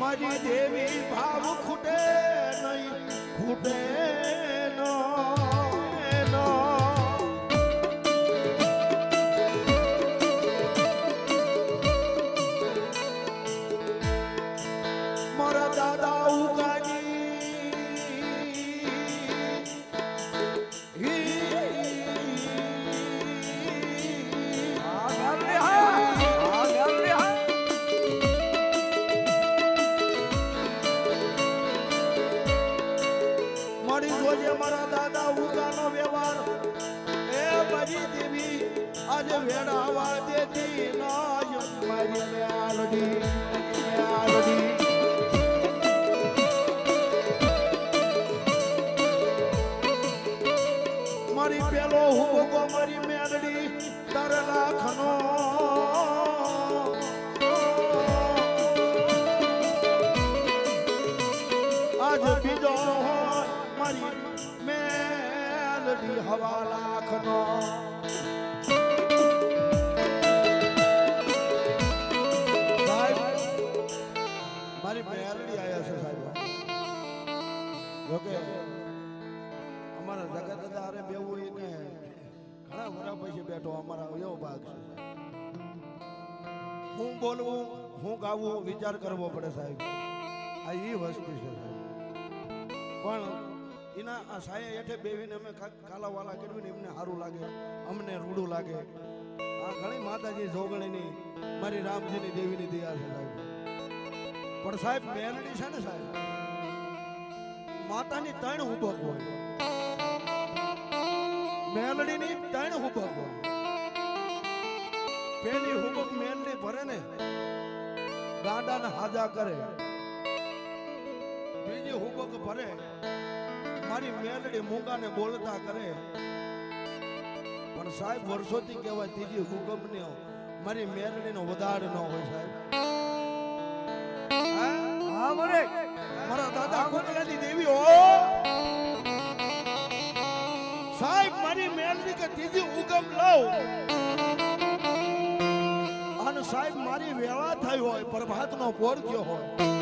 મારી દેવી ભાવ ખૂટે નહીં ખૂટે નો એનો. બજી દેવી, આજે વેડાવા દેતી નાય મારી મેલડી મેલડી. મારી પેલો હુબકો, મારી મેલડી, તર લાખનો. આજ બીજો હોય મારી મેલડી હવા લાખ નો મારી મેલડી આવ્યા છે સાહેબ. જોકે અમારા જગત દાદા અરે બેવું ને ઘણા ઘણા પછી બેઠો, અમારા એવો ભાગ છે હું બોલવું, હું ગાવું વિચાર કરવો પડે સાહેબ. આ એ વસ્તુ છે સાહેબ. પણ એના આ સાયા હેઠે બેવીને અમે કાલા વાલા કરવીને એમને સારું લાગે, અમને રૂડું લાગે. આ ઘણી માતાજી જોગણીની મારી રામજીની દેવીની દયા છે સાહેબ. પણ સાહેબ મેલડી છે ને સાહેબ? માતાની ત્રણ ઉભક હોય. મેલડીની ત્રણ ઉભક હોય. પેલી હુબક મેલડી ભરે ને, ગાડાને હાજા કરે. બીજી હુબક ભરે. મારી મેલડી મૂંગાને બોલતા કરે. પણ સાહેબ વર્ષોથી કહેવાય ત્રીજી હુકમ ને મારી મેલડીનો વધાર ન હોય સાહેબ. હા? મને મારા દાદા કોકલાની દેવી હો. સાહેબ મારી મેલની કે ત્રીજી હુકમ લઉં અને સાહેબ મારી વેળા થઈ હોય પ્રભાતનો પોર થયો હોય.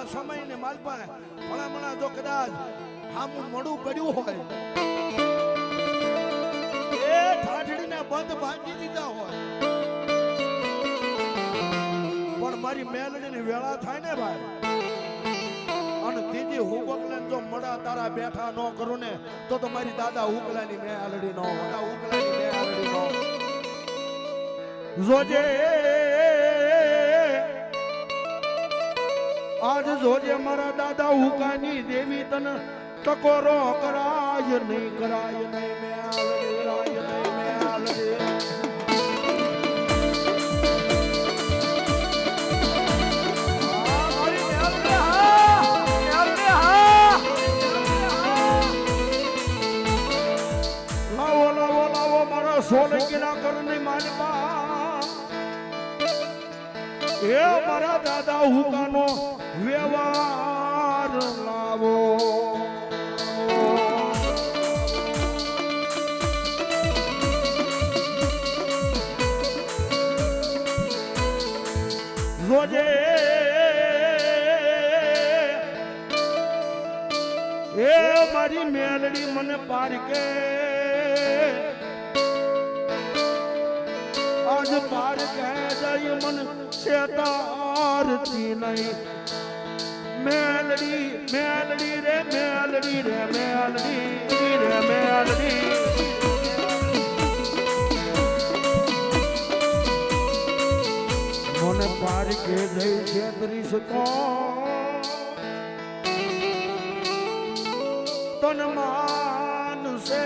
પ્રભાતના સમયને માલપા ભણામણા જો કદાચ હામું મોડું પડ્યું હોય. એ ઠાઠડીને બંધ ભાંગી દીધા હોય. પણ મારી મેલડીની વેળા થાય ને ભાઈ? અને ત્રીજી હુકલાને જો મડા તારા બેઠા ન કરું ને તો તો મારી દાદા હુકલાની મેલડી નો હોય. હુકલાની મેલડી નો જોજે આજ જોજે મારા દાદા હુકાની દેવી તન ટકોરો કરાય નહીં કરાય નહીં મેલડી રાય નહીં મેલડી હા મારી મેલડી હા મેલડી હા લાવો લાવો લાવો, મારા સોલંકીના કરની માનવા એ મારા દાદા હુકાનો વ્યવહાર લાવો. રોજે એ મારી મેલડી મને પારકે આજ પારકે જઈ મન શેતારતી નહીં. મેલડી મેલડી રે મેલડી રે મેલડી રે, મેલડી. મને પારકે જઈ છેતરીશ તો તન માનસે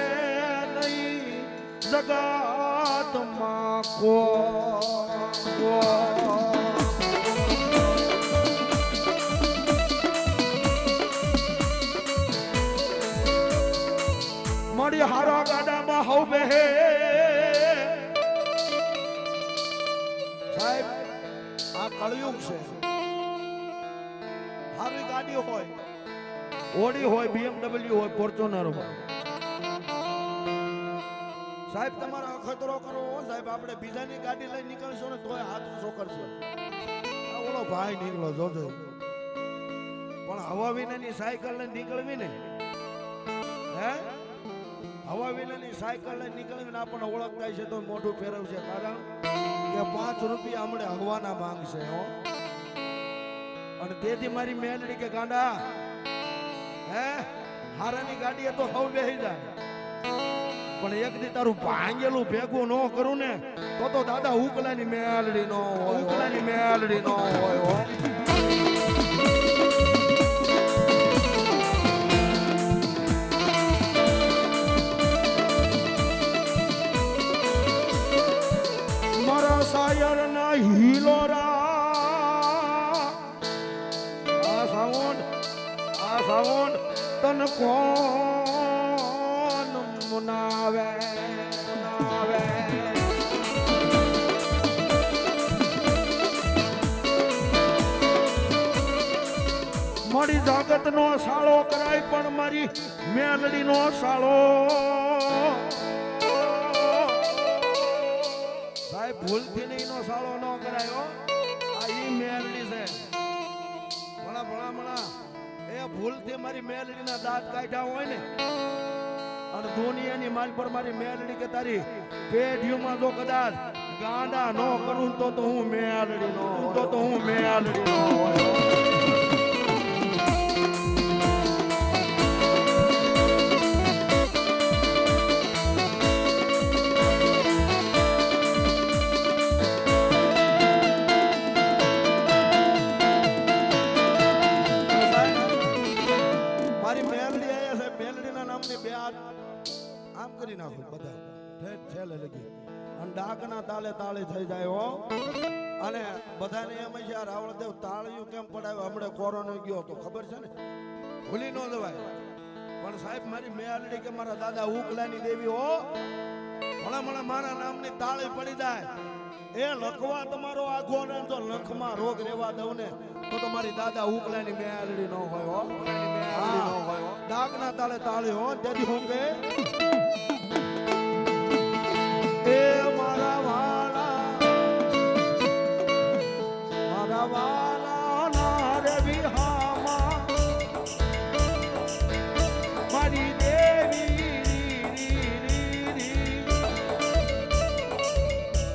નહીં. જગતમાં કો મળી હારા ગાડામાં હવ બેહે. કળયુગ છે. સારી ગાડી હોય, ઓડી હોય બીએમડબલ્યુ હોય ફોર્ચ્યુનર હોય. સાહેબ, તમારો અખતરો કરો સાહેબ, આપણે બીજાની ગાડી લઈ નીકળશો ને તોય હાથ ઊંચો કરશો. ઓલો ભાઈ નીકળો જોજો પણ હવા વિનાની સાયકલ લઈને નીકળવી ને? હે? હવા વિનાની સાયકલ લઈને નીકળવી ને આપણને ઓળખતા છે તો મોઢું ફેરવશે. કારણ કે પાંચ રૂપિયા હમણે હવાના માંગશે, હો. અને તેથી મારી મેલડી કે, ગાંડા, હે? હારાની ગાડીએ તો હવ બેહી જાય પણ એક દી તારું ભાંગેલું ભેગું ન કરું ને, તો તો દાદા ઉકલાની મેલડી નો હોય, ઉકલાની મેલડી નો હોય મારા ના હિલોરા આ સાઉન્ડ આ સાઉન્ડ તન કોણ મારી જાગત નો સાળો કરાય પણ મારી મેલડી નો સાળો. સાહેબ, ભૂલથી નહીં નો સાળો ન કરાયો આ ઈ મેલડી છે. ભણા ભણા ભણા એ ભૂલથી મારી મેલડીના દાંત કાઢ્યા હોય ને અને દુનિયાની માલ પર મારી મેલડી કે તારી પેઢીઓમાં જો કદાચ ગાંડા નો કરું તો તો હું મેલડી નો તો તો હું મેલડી નો બે હાથ આમ કરી નાખો બધા ઠેઠ છેલે લગી અને ડાકના તાલે તાળે થઈ જાય હો. અને બધાને એમ છે રાવણદેવ રાવળદેવ તાળિયું કેમ પડાવ્યો? હમણે કોરોનો ગયો તો ખબર છે ને? ભૂલી ન જવાય. પણ સાહેબ મારી મેલડી કે મારા દાદા ઉકલાની દેવી હો. ભણા ભણા મારા નામની તાળી પડી જાય. એ લખવા તમારો આઘો ને જો લખમાં રોગ રેવા દઉં ને તો તમારી દાદા ઉકલાની મેલડી ન હોય હા. ડાકના તાળે તાળી હો. તેથી હું કે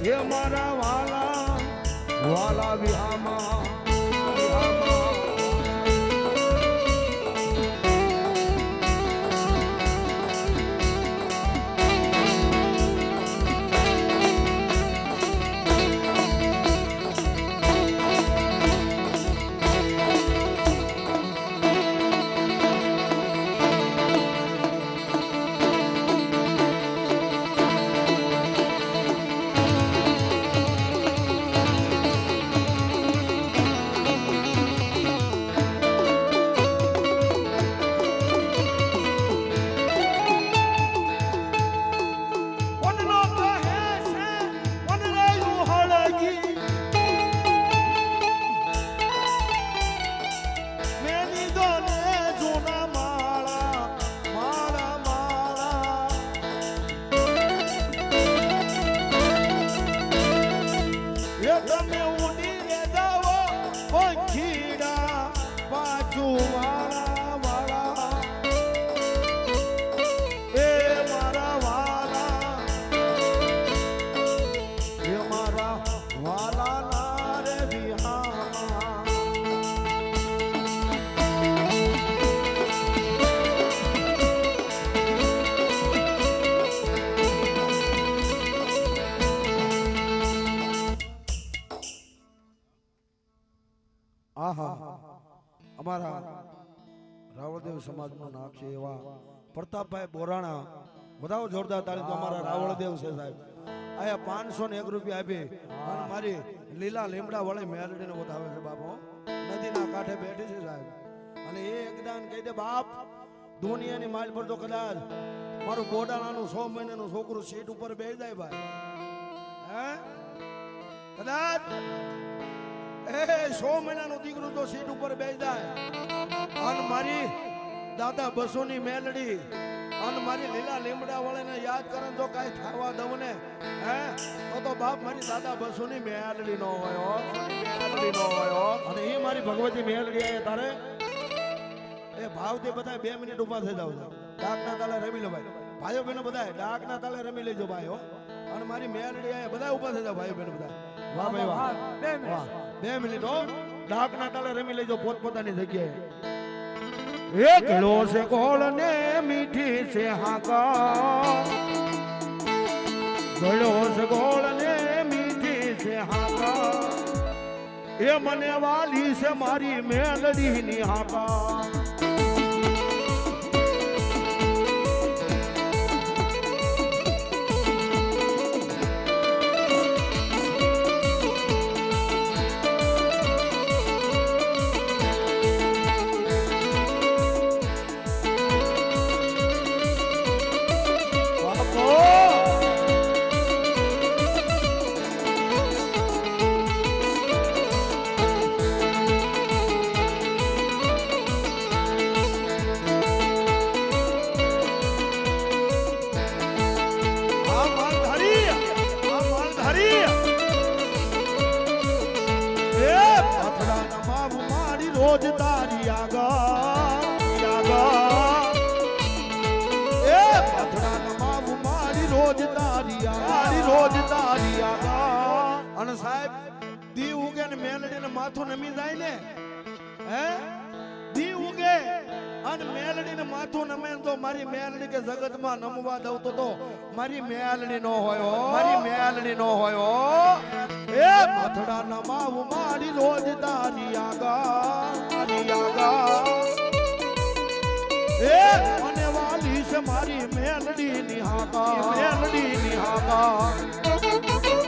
એ મારા વાલા વાલા વિહામાં. આહા, અમારા રાવળદેવ સમાજનું નામ છે એવા પ્રતાપભાઈ બોરાણા. બધાઓ જોરદાર તાળી તો અમારા રાવળદેવ છે સાહેબ. આયા પાંચસો ને એક રૂપિયા આપી. અને મારી લીલા લીમડા વાળી મેલડીને વધાવે છે બાપો. નદીના કાંઠે બેઠી છે સાહેબ. અને એ એકદાન કહી દે, બાપ, દુનિયાની માલ પર તો કદાચ મારું બોડાણાનું સો મહિનાનું છોકરું સીટ ઉપર બેસી જાય ભાઈ. હે? કદાચ એ સો મહિનાનો દીકરો તો સીટ ઉપર બેસી જાય. અને મારી દાદા બસોની મેલડી અને મારી લીલા લીમડા વાળાને યાદ કરે તો કાંઈ ખાવા દઉં ને. હે? તો તો બાપ મારી દાદા બસોની મેલડી નો હોય મેલડી નો હોય અને એ મારી ભગવતી મેલડી આયા તારે. એ ભાવથી બધા બે મિનિટ ઊભા થઈ જાવ ડાકના તાલે રમી લો ભાઈ. ભાઈઓ બહેનો બધા ડાકના તાલે રમી લેજો ભાઈ હો. અને મારી મેલડી આયા બધા ઊભા થઈ જાવ ભાઈઓ બહેનો બધા વાહ ભાઈ વાહ. બે મિનિટ. બે મિનિટ હો. ડાકના તાલે રમી લેજો પોતપોતાની જગ્યાએ. એકલો છે ગોળ ને મીઠી છે હાકા ગળો છે ગોળ ને મીઠી છે હાકા એ મને વાલી છે મારી મેલડી ની હાકા રોજ તારી આગળ આગળ. એ પથડા નમાવ મારી રોજ તારી મારી રોજ તારી આગળ. અને સાહેબ દી ઉગે ને મેલડી ને માથું નમી જાય ને, હે? અને મેલડીને માથું નમે તો મારી મેલડી કે જગતમાં નમવા દઉં તો મારી મેલડી નો હોય મારી મેલડી નો હોય એ મથડા નમાવ મારી રોજ તારી આગા તારી આગા એ અને વાલી છે મારી મેલડી ની હાકા મેલડી ની હાકા